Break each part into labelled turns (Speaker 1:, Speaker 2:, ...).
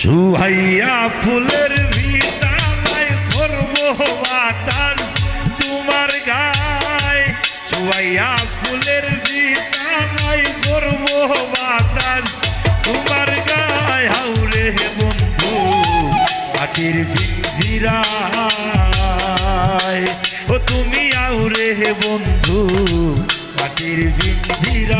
Speaker 1: সুহাইয়া ফুলের ভিতানায় করব বাতাস তোমার গায়। সুহাইয়া ফুলের ভিতানায় করব বাতাস তোমার গায়। হাউরে বন্ধু মাটির ভিড়ায় ও তুমি আউরে বন্ধু মাটির ভিড়ায়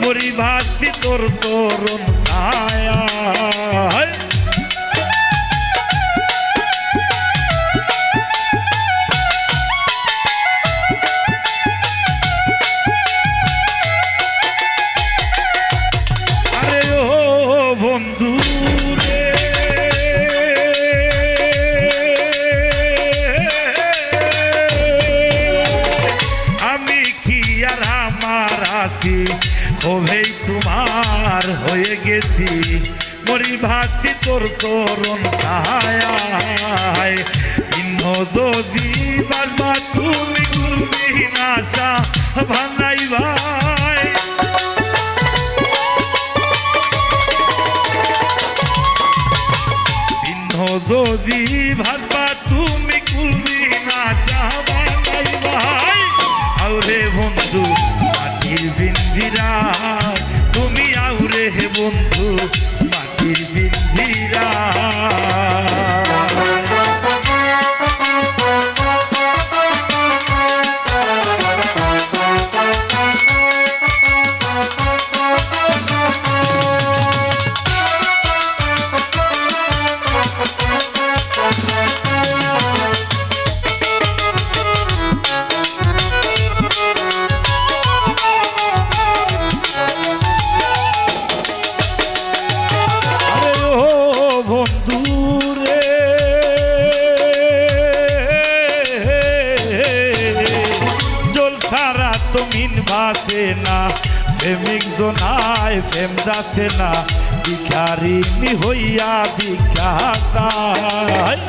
Speaker 1: মরি ভাতি তোর তরুণ তোমার হয়ে গেছি। মরি ভাতি তোর তরুণ ভিন্ন যদি বাজবা তুমি নাশা ভাঙাই ভাই ভিন্ন যদি তুমি কুলবি না সাবাই ভাই আউরে বন্ধু, মাটির বিন্দিরা তুমি আউরে হে বন্ধু ভাতে না প্রেমিক দোনায় প্রেম দাতে না ভিখারিণী হইয়া ভিখাতায়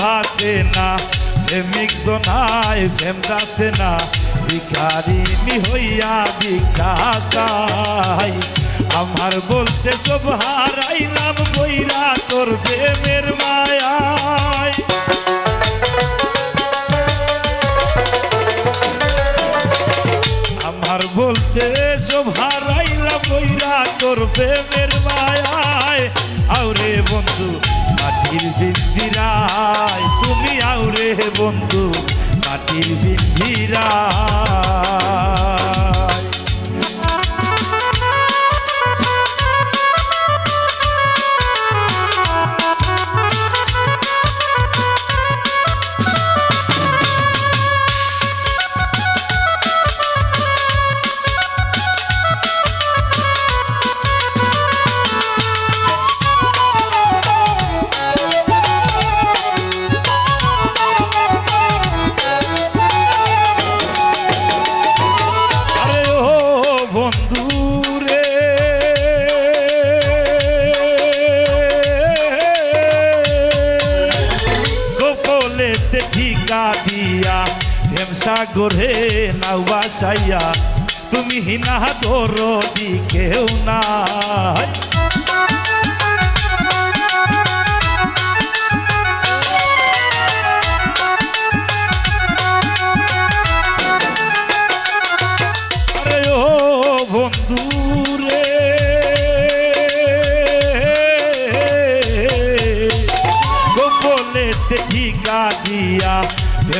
Speaker 1: ভাতে না প্রেমিক নাই, প্রেম দাতে না ভিখারিনী হইয়া ভিখাতাই আমার বলতে সব হারাইলাম, বইরা তোর প্রেমের মায়ায় ঠিকা দিয়া ভেমসা গড়ে নাও বাসাইয়া তুমি তুমি না দরদি কেউ নাই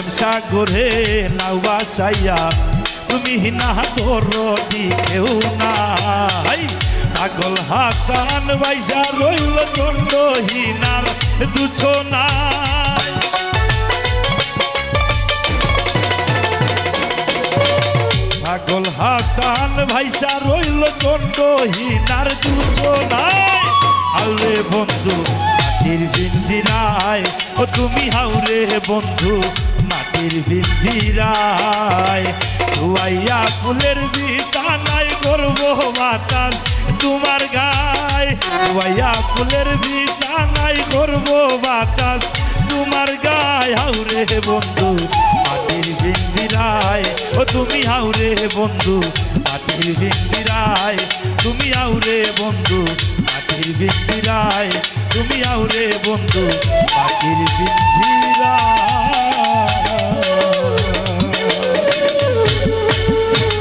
Speaker 1: ভেমসা গরে নাওয়া সাইয়া, তুমি না দরদি কেউ নাই পাগল হাতান বাইসা রইল দণ্ডহীনার দুছো নাই পাগল হাতান ভাইসা রইল দণ্ডহীনার দুছো নাই আউরে বন্ধু মাটির ভিন্দিরায় ও তুমি হাউরে বন্ধু। মাটির ভিন্দিরায় ধুয়াইয়া ফুলের বিতানায় করব বাতাস তোমার গায়। ধুয়াইয়া ফুলের বিতানায় করব বাতাস তোমার গায়। হাউরে বন্ধু মাটির ভিন্দিরায় ও তুমি হাউরে বন্ধু মাটির ভিন্দিরায় তুমি আউরে বন্ধু মাটির ভিন্দিরায় তুমি আউরে বন্ধু মাটির ভিন্দি